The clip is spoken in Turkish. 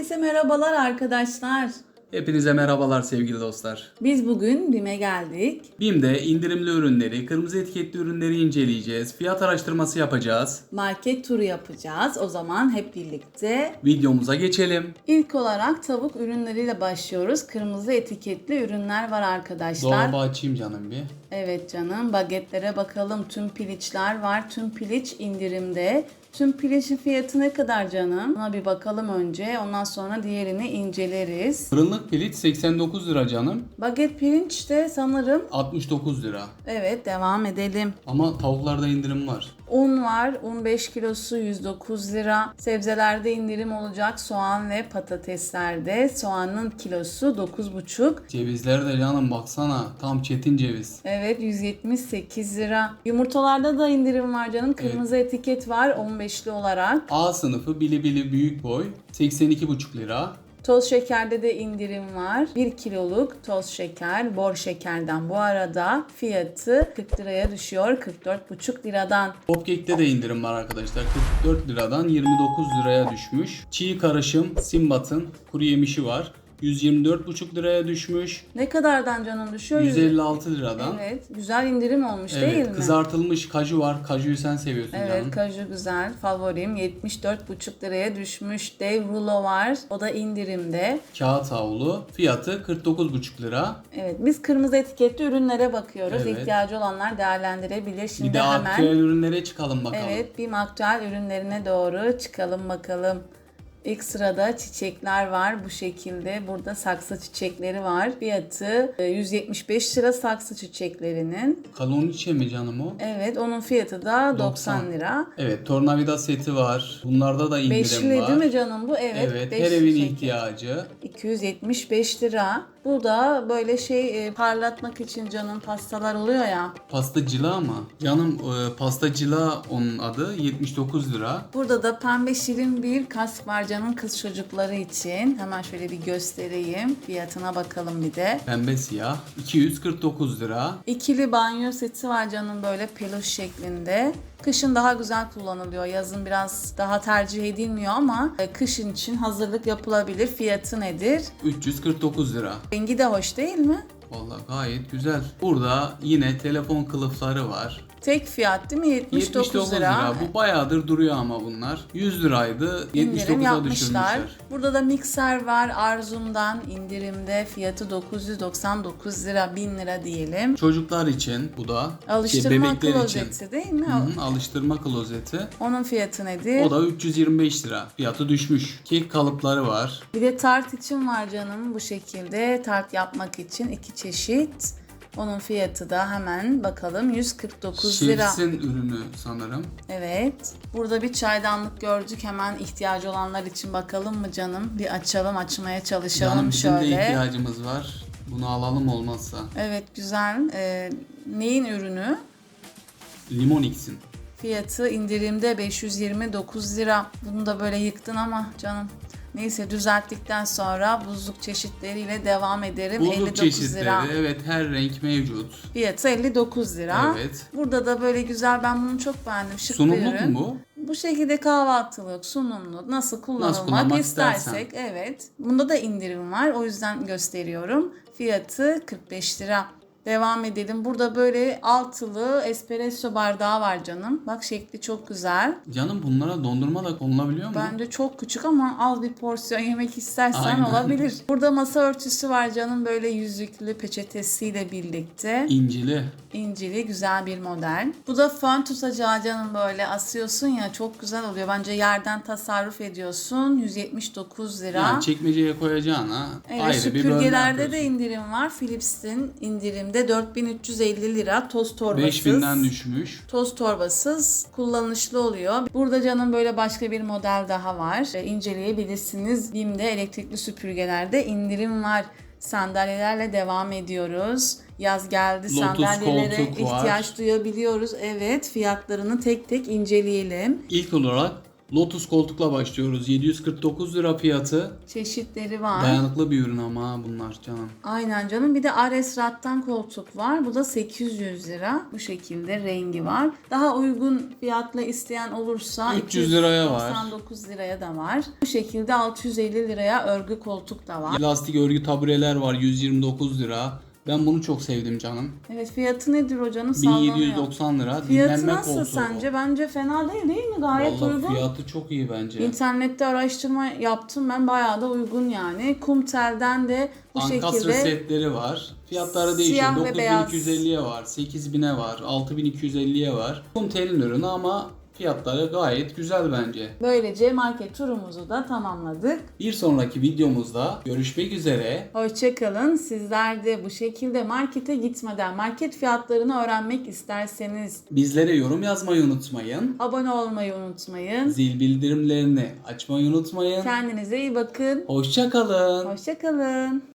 Herkese merhabalar arkadaşlar. Hepinize merhabalar sevgili dostlar. Biz bugün BİM'e geldik. BİM'de indirimli ürünleri, kırmızı etiketli ürünleri inceleyeceğiz. Fiyat araştırması yapacağız. Market turu yapacağız. O zaman hep birlikte. Videomuza geçelim. İlk olarak tavuk ürünleriyle başlıyoruz. Kırmızı etiketli ürünler var arkadaşlar. Dolabı açayım canım bir. Evet canım bagetlere bakalım. Tüm piliçler var. Tüm piliç indirimde. Tüm piliçin fiyatı ne kadar canım? Buna bir bakalım önce. Ondan sonra diğerini inceleriz. Fırınlık pirinç 89 lira canım. Baget pirinç de sanırım. 69 lira. Evet devam edelim. Ama tavuklarda indirim var. Un var. Un 5 kilosu 109 lira. Sebzelerde indirim olacak. Soğan ve patateslerde. Soğanın kilosu 9,5. Cevizler de canım baksana tam çetin ceviz. Evet 178 lira. Yumurtalarda da indirim var canım. Kırmızı etiket var 15'li olarak. A sınıfı bili bili büyük boy 82,5 lira. Toz şekerde de indirim var. 1 kiloluk toz şeker, bor şekerden bu arada fiyatı 40 liraya düşüyor. 44,5 liradan. Popcake'te de indirim var arkadaşlar. 44 liradan 29 liraya düşmüş. Çiğ karışım Simbat'ın kuru yemişi var. 124,5 liraya düşmüş. Ne kadardan canım düşüyor? 156 liradan. Evet, güzel indirim olmuş değil Evet, mi? kızartılmış kaju var. Kajuyu sen seviyorsun Evet, canım. kaju güzel. Favorim 74,5 liraya düşmüş. Dev rulo var. O da indirimde. Kağıt havlu. Fiyatı 49,5 lira. Evet, biz kırmızı etiketli ürünlere bakıyoruz. Evet. İhtiyacı olanlar değerlendirebilir. Şimdi Bir de hemen aktüel ürünlere çıkalım bakalım. Evet, bir aktüel ürünlerine doğru çıkalım bakalım. İlk sırada çiçekler var bu şekilde. Burada saksı çiçekleri var. Fiyatı e, 175 lira saksı çiçeklerinin. Kaloniçe mi canım o? Evet, onun fiyatı da 90, 90. lira. Evet, tornavida seti var. Bunlarda da indirim Beşli var. değil mi canım bu? Evet, Evet, beş her evin çiçek. ihtiyacı. 275 lira. Bu da böyle şey e, parlatmak için canım pastalar oluyor ya. Pastacıla mı? Canım e, pastacıla onun adı 79 lira. Burada da pembe şirin bir kask var canım kız çocukları için. Hemen şöyle bir göstereyim. Fiyatına bakalım bir de. Pembe siyah 249 lira. İkili banyo seti var canım böyle peluş şeklinde. Kışın daha güzel kullanılıyor. Yazın biraz daha tercih edilmiyor ama e, kışın için hazırlık yapılabilir. Fiyatı nedir? 349 lira. Rengi de hoş değil mi? Vallahi gayet güzel. Burada yine telefon kılıfları var. Tek fiyat değil mi? 79, 79 lira. lira. Bu bayağıdır duruyor ama bunlar. 100 liraydı. İndirim 79'a yapmışlar. düşürmüşler. Burada da mikser var Arzum'dan indirimde fiyatı 999 lira 1000 lira diyelim. Çocuklar için bu da. şey, Alıştırma bebekler klozeti için. değil mi? Hı hı, alıştırma klozeti. Onun fiyatı nedir? O da 325 lira. Fiyatı düşmüş. Kek kalıpları var. Bir de tart için var canım bu şekilde. Tart yapmak için iki çeşit. Onun fiyatı da hemen bakalım 149 lira. Şefsin ürünü sanırım. Evet. Burada bir çaydanlık gördük. Hemen ihtiyacı olanlar için bakalım mı canım? Bir açalım, açmaya çalışalım Canım bizim şöyle. de ihtiyacımız var. Bunu alalım olmazsa. Evet güzel. Ee, neyin ürünü? Limon X'in. Fiyatı indirimde 529 lira. Bunu da böyle yıktın ama canım. Neyse düzelttikten sonra buzluk çeşitleriyle devam ederim. Buzluk 59 çeşitleri. lira. Evet her renk mevcut. Fiyatı 59 lira. Evet. Burada da böyle güzel ben bunu çok beğendim. Şık bir Sunumluk ürün. mu bu? Bu şekilde kahvaltılık, sunumluk nasıl kullanılmak kullanmak istersek evet. Bunda da indirim var. O yüzden gösteriyorum. Fiyatı 45 lira. Devam edelim. Burada böyle altılı espresso bardağı var canım. Bak şekli çok güzel. Canım bunlara dondurma da konulabiliyor mu? Bence çok küçük ama az bir porsiyon yemek istersen Aynen. olabilir. Burada masa örtüsü var canım böyle yüzüklü peçetesiyle birlikte. İncili. İncili güzel bir model. Bu da fön tutacağı canım böyle asıyorsun ya çok güzel oluyor. Bence yerden tasarruf ediyorsun. 179 lira. Yani çekmeceye koyacağına Evet, ayrı bir süpürgelerde de indirim var. Philips'in indirimde 4350 lira toz torbasız. 5000'den düşmüş. Toz torbasız kullanışlı oluyor. Burada canım böyle başka bir model daha var. E, inceleyebilirsiniz. BİM'de elektrikli süpürgelerde indirim var. Sandalyelerle devam ediyoruz. Yaz geldi Lotus sandalyelere koltuk var. ihtiyaç duyabiliyoruz. Evet fiyatlarını tek tek inceleyelim. İlk olarak Lotus koltukla başlıyoruz. 749 lira fiyatı. Çeşitleri var. Dayanıklı bir ürün ama ha bunlar canım. Aynen canım. Bir de Ares Rat'tan koltuk var. Bu da 800 lira. Bu şekilde rengi var. Daha uygun fiyatla isteyen olursa 300 liraya var. 99 liraya da var. Bu şekilde 650 liraya örgü koltuk da var. Lastik örgü tabureler var 129 lira. Ben bunu çok sevdim canım. Evet fiyatı nedir hocanın? Sallanıyor. 1790 lira. Fiyatı Dinlenme nasıl koltuğu. sence? Bence fena değil değil mi? Gayet Vallahi uygun. fiyatı çok iyi bence. İnternette araştırma yaptım ben bayağı da uygun yani. Kumtel'den de bu Ankastre şekilde setleri var. Fiyatları değişiyor. Siyah ve beyaz. 9250'ye var, 8000'e var, 6250'ye var. Kumtel'in ürünü ama fiyatları gayet güzel bence. böylece market turumuzu da tamamladık. Bir sonraki videomuzda görüşmek üzere. Hoşçakalın. Sizler de bu şekilde markete gitmeden market fiyatlarını öğrenmek isterseniz Bizlere yorum yazmayı unutmayın. abone olmayı unutmayın. Zil bildirimlerini açmayı unutmayın. Kendinize iyi bakın. Hoşça kalın. Hoşçakalın.